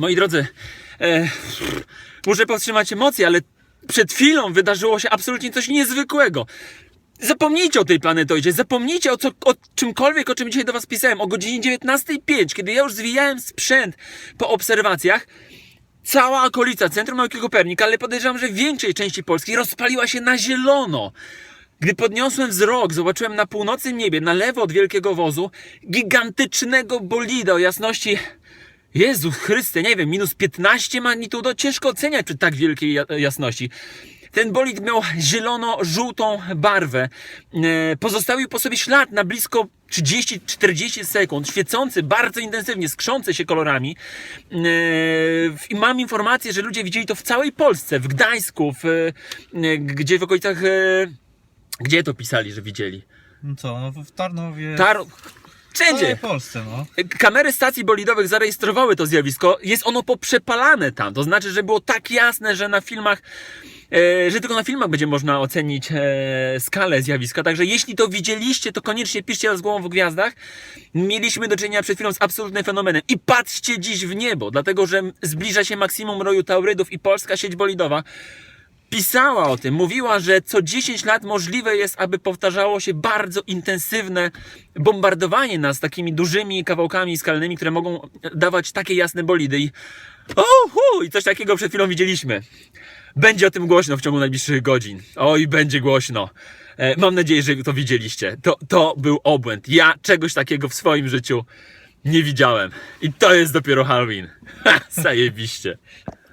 Moi drodzy, e, muszę powstrzymać emocje, ale przed chwilą wydarzyło się absolutnie coś niezwykłego. Zapomnijcie o tej planetoidzie, zapomnijcie o, co, o czymkolwiek, o czym dzisiaj do Was pisałem. O godzinie 19.05, kiedy ja już zwijałem sprzęt po obserwacjach, cała okolica Centrum Nauki Kopernika, ale podejrzewam, że większej części Polski rozpaliła się na zielono. Gdy podniosłem wzrok, zobaczyłem na północnym niebie, na lewo od wielkiego wozu, gigantycznego bolida o jasności. Jezu Chryste, nie wiem, minus 15 magnitudo, ciężko oceniać przy tak wielkiej ja- jasności. Ten bolid miał zielono-żółtą barwę. E, Pozostawił po sobie ślad na blisko 30-40 sekund, świecący bardzo intensywnie, skrzący się kolorami. E, I mam informację, że ludzie widzieli to w całej Polsce, w Gdańsku, w, e, gdzie w okolicach. Gdzie to pisali, że widzieli? No co, no w Tarnowie. Tar... w Wszędzie! Polsce, no. Kamery stacji bolidowych zarejestrowały to zjawisko. Jest ono poprzepalane tam. To znaczy, że było tak jasne, że na filmach, e, że tylko na filmach będzie można ocenić e, skalę zjawiska. Także jeśli to widzieliście, to koniecznie piszcie nas głową w gwiazdach. Mieliśmy do czynienia przed chwilą z absolutnym fenomenem. I patrzcie dziś w niebo, dlatego że zbliża się maksimum roju taurydów i polska sieć bolidowa pisała o tym, mówiła, że co 10 lat możliwe jest, aby powtarzało się bardzo intensywne bombardowanie nas takimi dużymi kawałkami skalnymi, które mogą dawać takie jasne bolidy. I, ohu, i coś takiego przed chwilą widzieliśmy. Będzie o tym głośno w ciągu najbliższych godzin. Oj, będzie głośno. E, mam nadzieję, że to widzieliście. To, to był obłęd. Ja czegoś takiego w swoim życiu nie widziałem. I to jest dopiero Halloween. Ha, zajebiście.